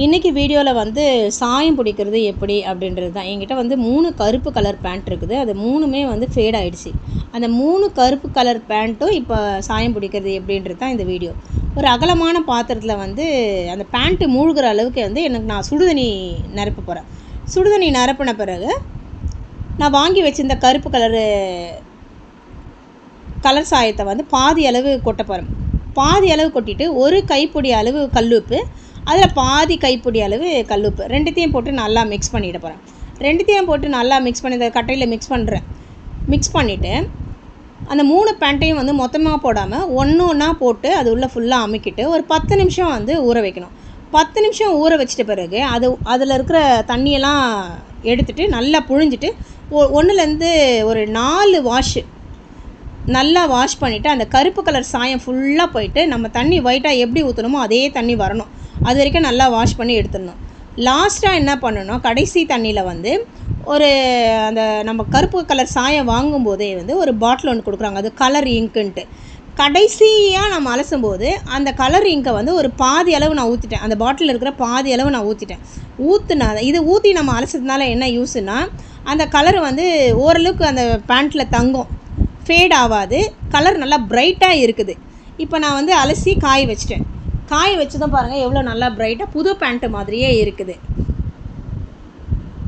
இன்றைக்கி வீடியோவில் வந்து சாயம் பிடிக்கிறது எப்படி அப்படின்றது தான். என்கிட்ட வந்து மூணு கருப்பு கலர் பேண்ட் இருக்குது. அது மூணுமே வந்து ஃபேட் ஆகிடுச்சு அந்த மூணு கருப்பு கலர் பேண்ட்டும் இப்போ சாயம் பிடிக்கிறது எப்படின்றது தான் இந்த வீடியோ. ஒரு அகலமான பாத்திரத்தில் வந்து அந்த பேண்ட்டு மூழ்கிற அளவுக்கு வந்து எனக்கு நான் சுடுதண்ணி நிரப்ப போகிறேன் சுடுதண்ணி நிரப்பின பிறகு நான் வாங்கி வச்சிருந்த கருப்பு கலரு கலர் சாயத்தை வந்து பாதி அளவு கொட்ட போகிறேன் பாதி அளவு கொட்டிட்டு ஒரு கைப்பிடி அளவு கல்லுப்பு அதில் பாதி கைப்பிடி அளவு கல்லுப்பு. ரெண்டுத்தையும் போட்டு நல்லா மிக்ஸ் பண்ணிட போகிறேன் ரெண்டுத்தையும் போட்டு நல்லா மிக்ஸ் பண்ணி கட்டையில் மிக்ஸ் பண்ணுறேன் மிக்ஸ் பண்ணிவிட்டு அந்த மூணு பேண்ட்டையும் வந்து மொத்தமாக போடாமல் ஒன்று ஒன்றா போட்டு அது உள்ளே ஃபுல்லாக அமுக்கிட்டு ஒரு பத்து நிமிஷம் வந்து ஊற வைக்கணும். பத்து நிமிஷம் ஊற வச்சிட்ட பிறகு அது அதில் இருக்கிற தண்ணியெல்லாம் எடுத்துட்டு நல்லா புழிஞ்சிட்டு ஒ ஒன்றுலேருந்து ஒரு நாலு வாஷு நல்லா வாஷ் பண்ணிவிட்டு அந்த கருப்பு கலர் சாயம் ஃபுல்லாக போயிட்டு நம்ம தண்ணி ஒயிட்டாக எப்படி ஊற்றணுமோ அதே தண்ணி வரணும். அது வரைக்கும் நல்லா வாஷ் பண்ணி எடுத்துடணும். லாஸ்ட்டாக என்ன பண்ணணும்? கடைசி தண்ணியில் வந்து ஒரு அந்த நம்ம கருப்பு கலர் சாயம் வாங்கும்போதே வந்து ஒரு பாட்டில் ஒன்று கொடுக்குறாங்க. அது கலர் இங்க்குன்ட்டு கடைசியாக நம்ம அலசும் போது அந்த கலர் இங்கை வந்து ஒரு பாதி அளவு நான் ஊற்றிட்டேன் அந்த பாட்டிலில் இருக்கிற பாதி அளவு நான் ஊற்றிட்டேன் ஊற்றுனா இது ஊற்றி நம்ம அலசதுனால என்ன யூஸுன்னா அந்த கலர் வந்து ஓரளவுக்கு அந்த பேண்ட்டில் தங்கும். ஃபேட் ஆகாது. கலர் நல்லா பிரைட்டாக இருக்குது. இப்போ நான் வந்து அலசி காய வச்சிட்டேன். காய வச்சதும் பாருங்கள் எவ்வளோ நல்லா பிரைட்டாக புது பேண்ட்டு மாதிரியே இருக்குது.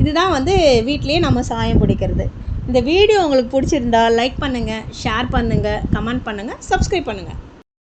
இதுதான் வந்து வீட்லேயே நம்ம சாயம் பிடிக்கிறது. இந்த வீடியோ உங்களுக்கு பிடிச்சிருந்தா லைக் பண்ணுங்கள் ஷேர் பண்ணுங்கள் கமெண்ட் பண்ணுங்கள் சப்ஸ்கிரைப் பண்ணுங்கள்